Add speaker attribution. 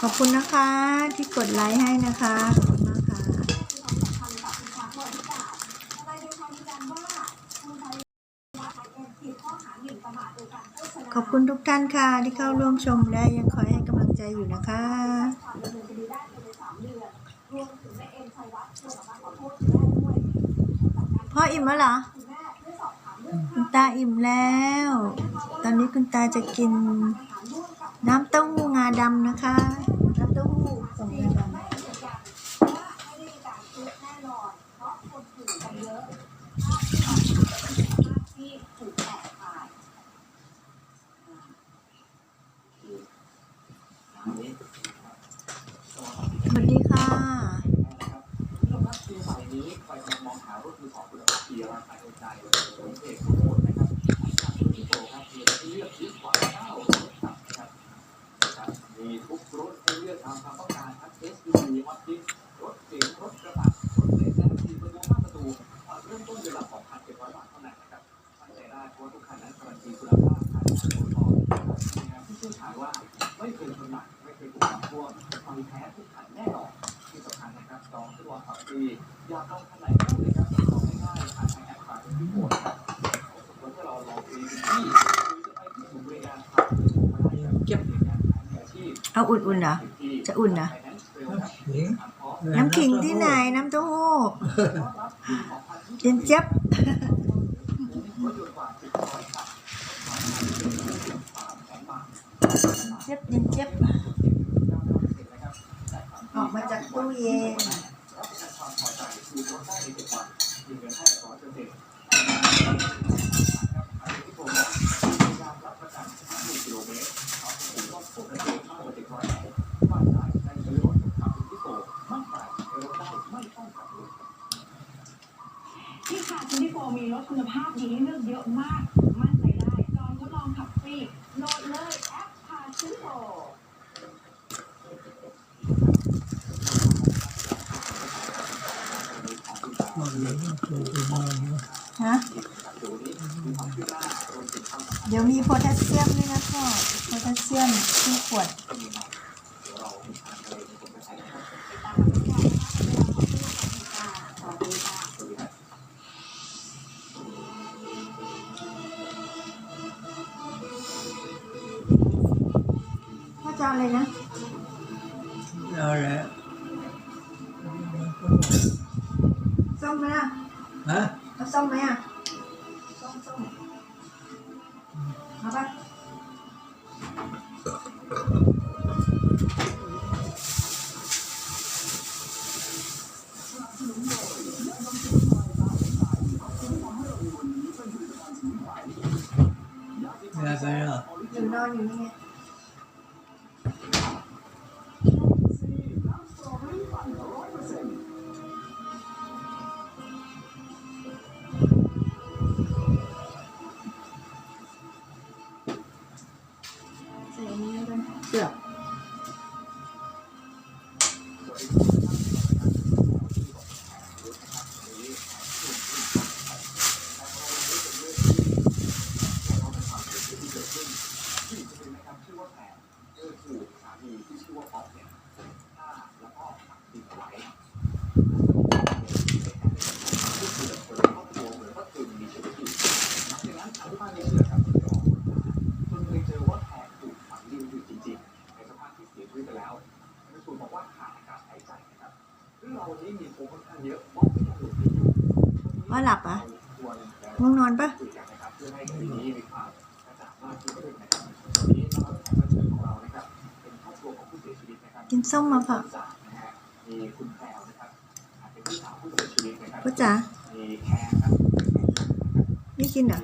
Speaker 1: ขอบคุณนะคะ ที่กดไลค์ให้นะคะขอบคุณมากค่ะขอบคุณทุกท่านค่ะ ที่เข้าร่วมชมและยังคอยให้กำลังใจอยู่นะคะพ่ออิ่มแล้วเหรอคุณตาอิ่มแล้ว ตอนนี้คุณตาจะกิน น้ำเต้าหู้งาดำนะคะ น้ำเต้าหู้สองงาดำ สวัสดีค่ะ
Speaker 2: มีทุกรถให้เลือกตามความต้องการทั้ง SUV ฮอตพิกรถเก๋งรถกระบะรถเล็กและสี่ประตูห้าประตูเริ่มต้นเดือนละ2,700บาทเท่านั้นนะครับมั่นใจได้เพราะทุกคันนั้นการันตีคุณภาพผ่านการตรวจสอมีงานที่เชี่ยวชาญว่าไม่เคยชนหนักไม่เคยถูกน้ำท่วมไฟแท้ทุกคันแน่นอนที่สำคัญนะครับจองตัวขับฟรีอยากลองคันไหนก็เลยครับจองง่ายๆผ่านทางแอปพลิเคชันที่โหมดครับรถที่เราลองฟรีที่ เอา
Speaker 1: อุ่นๆเหรอ จะอุ่นนะน้ำขิงที่ไหนน้ำเต้าหู้เย็นเจี๊ยบเจี๊ยบเย็นเจี๊ยบออกมาจากตู้เย็น
Speaker 3: ที่คาร์ทูนิโฟมีรถคุณภาพดี ให้เลือกเยอะมาก มั่นใจได้จองทดลองขับฟรีโหลดเลยแอปคาร์ทูนิโฟ
Speaker 1: ฮะเดี๋ยวมีโพแทสเซียมด้วยนะพ่อโพแทสเซียมที่ขวด พ่อจะเอาอะไรนะ
Speaker 4: เอาละ
Speaker 1: ส้ม ไหมอะ
Speaker 4: ฮะ ว่า
Speaker 2: หลั
Speaker 1: บอะง่วงนอนปะ
Speaker 2: กินส้
Speaker 1: มมาเปล่า
Speaker 2: พ่
Speaker 1: อจ๋าไม่กินเหรอ